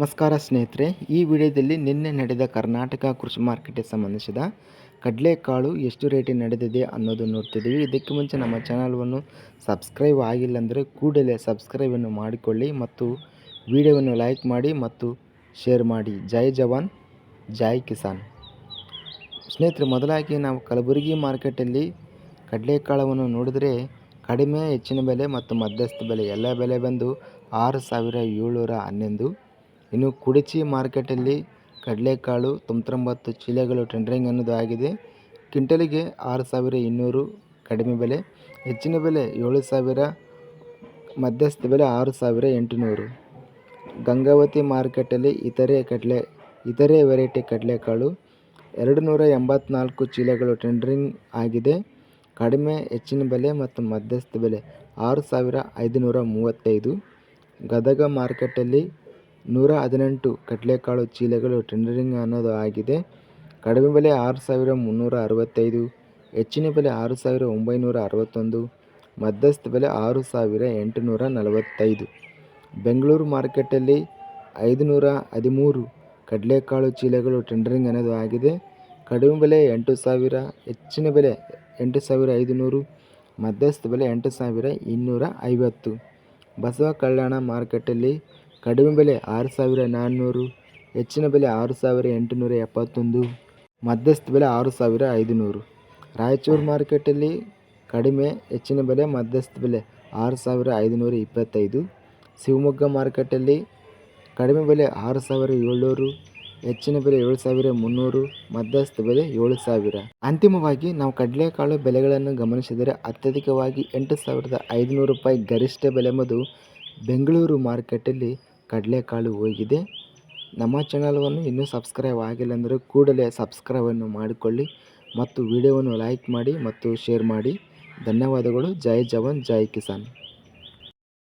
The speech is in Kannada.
ನಮಸ್ಕಾರ ಸ್ನೇಹಿತರೆ, ಈ ವಿಡಿಯೋದಲ್ಲಿ ನಿನ್ನೆ ನಡೆದ ಕರ್ನಾಟಕ ಕೃಷಿ ಮಾರ್ಕೆಟ್ಗೆ ಸಂಬಂಧಿಸಿದ ಕಡಲೆಕಾಳು ಎಷ್ಟು ರೇಟಿಗೆ ನಡೆದಿದೆ ಅನ್ನೋದು ನೋಡ್ತಿದ್ದೀವಿ. ಇದಕ್ಕೆ ಮುಂಚೆ ನಮ್ಮ ಚಾನಲ್ವನ್ನು ಸಬ್ಸ್ಕ್ರೈಬ್ ಆಗಿಲ್ಲ ಅಂದರೆ ಕೂಡಲೇ ಸಬ್ಸ್ಕ್ರೈಬನ್ನು ಮಾಡಿಕೊಳ್ಳಿ ಮತ್ತು ವಿಡಿಯೋವನ್ನು ಲೈಕ್ ಮಾಡಿ ಮತ್ತು ಶೇರ್ ಮಾಡಿ. ಜೈ ಜವಾನ್, ಜೈ ಕಿಸಾನ್. ಸ್ನೇಹಿತರೆ, ಮೊದಲಾಗಿ ನಾವು ಕಲಬುರಗಿ ಮಾರ್ಕೆಟಲ್ಲಿ ಕಡಲೆಕಾಳವನ್ನು ನೋಡಿದರೆ ಕಡಿಮೆ, ಹೆಚ್ಚಿನ ಬೆಲೆ ಮತ್ತು ಮಧ್ಯಸ್ಥ ಬೆಲೆ, ಎಲ್ಲ ಬೆಲೆ ಬಂದು ಆರು ಸಾವಿರ ಏಳ್ನೂರ ಹನ್ನೊಂದು ಇನ್ನು ಕುಡಚಿ ಮಾರ್ಕೆಟಲ್ಲಿ ಕಡಲೆಕಾಳು, ತೊಂಬತ್ತೊಂಬತ್ತು ಚೀಲಗಳು ಟೆಂಡರಿಂಗ್ ಅನ್ನೋದು ಆಗಿದೆ. ಕ್ವಿಂಟಲಿಗೆ ಆರು ಸಾವಿರ ಇನ್ನೂರು ಕಡಿಮೆ ಬೆಲೆ, ಹೆಚ್ಚಿನ ಬೆಲೆ ಏಳು ಸಾವಿರ, ಮಧ್ಯಸ್ಥ ಬೆಲೆ ಆರು ಸಾವಿರ ಎಂಟುನೂರು. ಗಂಗಾವತಿ ಮಾರ್ಕೆಟಲ್ಲಿ ಇತರೆ ಕಡಲೆ, ಇತರೆ ವೆರೈಟಿ ಕಡಲೆಕಾಳು ಎರಡು ನೂರ ಎಂಬತ್ನಾಲ್ಕು ಚೀಲಗಳು ಟೆಂಡರಿಂಗ್ ಆಗಿದೆ. ಕಡಿಮೆ, ಹೆಚ್ಚಿನ ಬೆಲೆ ಮತ್ತು ಮಧ್ಯಸ್ಥ ಬೆಲೆ ಆರು ಸಾವಿರ ಐದುನೂರ ಮೂವತ್ತೈದು. ಗದಗ ಮಾರ್ಕೆಟಲ್ಲಿ ನೂರ ಹದಿನೆಂಟು ಕಡಲೆಕಾಳು ಚೀಲಗಳು ಟೆಂಡರಿಂಗ್ ಅನ್ನೋದು ಆಗಿದೆ. ಕಡಿಮೆ ಬೆಲೆ ಆರು ಸಾವಿರ ಮುನ್ನೂರ ಅರವತ್ತೈದು ಹೆಚ್ಚಿನ ಬೆಲೆ ಆರು ಸಾವಿರ ಒಂಬೈನೂರ ಅರವತ್ತೊಂದು ಮಧ್ಯಸ್ಥ ಬೆಲೆ ಆರು ಸಾವಿರ ಎಂಟುನೂರ ನಲವತ್ತೈದು ಬೆಂಗಳೂರು ಮಾರ್ಕೆಟಲ್ಲಿ ಐದುನೂರ ಹದಿಮೂರು ಕಡಲೆಕಾಳು ಚೀಲಗಳು ಟೆಂಡರಿಂಗ್ ಅನ್ನೋದು ಆಗಿದೆ. ಕಡಿಮೆ ಬೆಲೆ ಎಂಟು ಸಾವಿರ, ಹೆಚ್ಚಿನ ಬೆಲೆ ಎಂಟು ಸಾವಿರ ಐದುನೂರು, ಮಧ್ಯಸ್ಥ ಬೆಲೆ ಎಂಟು ಸಾವಿರ ಇನ್ನೂರ ಐವತ್ತು ಬಸವ ಕಲ್ಯಾಣ ಮಾರ್ಕೆಟಲ್ಲಿ ಕಡಿಮೆ ಬೆಲೆ ಆರು ಸಾವಿರ ನಾನ್ನೂರು, ಹೆಚ್ಚಿನ ಬೆಲೆ ಆರು ಸಾವಿರ ಎಂಟುನೂರ ಎಪ್ಪತ್ತೊಂದು, ಮಧ್ಯಸ್ಥ ಬೆಲೆ ಆರು ಸಾವಿರ ಐದುನೂರು. ರಾಯಚೂರು ಮಾರ್ಕೆಟಲ್ಲಿ ಕಡಿಮೆ, ಹೆಚ್ಚಿನ ಬೆಲೆ, ಮಧ್ಯಸ್ಥ ಬೆಲೆ ಆರು ಸಾವಿರ ಐದುನೂರ ಇಪ್ಪತ್ತೈದು. ಶಿವಮೊಗ್ಗ ಮಾರ್ಕೆಟಲ್ಲಿ ಕಡಿಮೆ ಬೆಲೆ ಆರು ಸಾವಿರ ಏಳ್ನೂರು, ಹೆಚ್ಚಿನ ಬೆಲೆ ಏಳು ಸಾವಿರ ಮುನ್ನೂರು, ಮಧ್ಯಸ್ಥ ಬೆಲೆ ಏಳು ಸಾವಿರ. ಅಂತಿಮವಾಗಿ, ನಾವು ಕಡಲೆಕಾಳು ಬೆಲೆಗಳನ್ನು ಗಮನಿಸಿದರೆ ಅತ್ಯಧಿಕವಾಗಿ ಎಂಟು ಸಾವಿರದ ಐದುನೂರು ರೂಪಾಯಿ ಗರಿಷ್ಠ ಬೆಲೆ ಎಂಬುದು ಬೆಂಗಳೂರು ಮಾರ್ಕೆಟಲ್ಲಿ ಕಡಲೆಕಾಳು ಹೋಗಿದೆ. ನಮ್ಮ ಚಾನಲನ್ನು ಇನ್ನೂ ಸಬ್ಸ್ಕ್ರೈಬ್ ಆಗಿಲ್ಲ ಅಂದರೆ ಕೂಡಲೇ ಸಬ್ಸ್ಕ್ರೈಬನ್ನು ಮಾಡಿಕೊಳ್ಳಿ ಮತ್ತು ವಿಡಿಯೋವನ್ನು ಲೈಕ್ ಮಾಡಿ ಮತ್ತು ಶೇರ್ ಮಾಡಿ. ಧನ್ಯವಾದಗಳು. ಜೈ ಜವಾನ್, ಜೈ ಕಿಸಾನ್.